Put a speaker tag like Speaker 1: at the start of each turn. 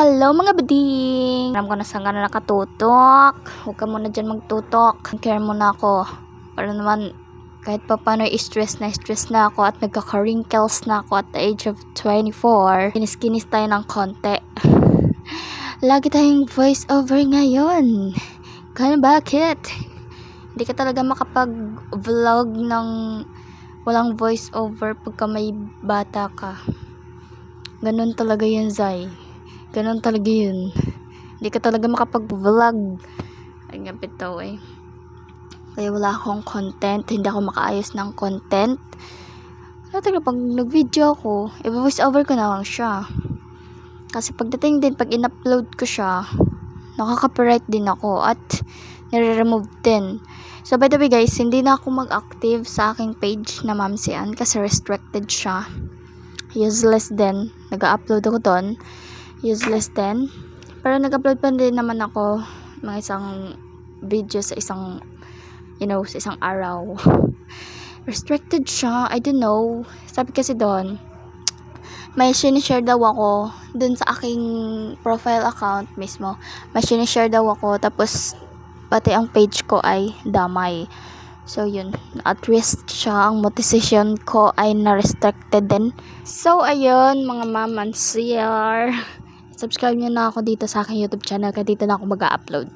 Speaker 1: Hello mga bading! Alam ko na saan ka na nakatutok. Huwag ka muna dyan magtutok. Care mo na ako. Para naman kahit pa paano stress na stress na ako at nagkaka-wrinkles na ako at the age of 24. Kinis-kinis tayo ng konti. Lagi tayong voice over ngayon. Kaya bakit? Hindi ka talaga makapag-vlog ng walang voice over pagka may bata ka. Ganun talaga yun, Zay. Ganun talaga yun. Hindi ka talaga makapag-vlog. Ay, nga bitaw eh. Kaya wala akong content. Hindi ako makaayos ng content. Ano talaga, pag nag-video ako, i-voice over ko na lang siya. Kasi pagdating din, pag in-upload ko siya, nakaka-copyright din ako at nire-remove din. So, by the way guys, hindi na ako mag-active sa aking page na Mamsian kasi restricted siya. Useless din. Nag-upload ako doon. Useless din. Pero nag-upload pa din naman ako mga isang video sa isang you know, sa isang araw. Restricted siya. I don't know. Sabi kasi doon, may sinishare daw ako dun sa aking profile account mismo. May sinishare daw ako tapos pati ang page ko ay damay. So, yun. At risk siya. Ang motivation ko ay na-restricted din. So, ayun, mga ma'am and. Subscribe nyo na ako dito sa aking YouTube channel. Kaya dito na ako mag-upload.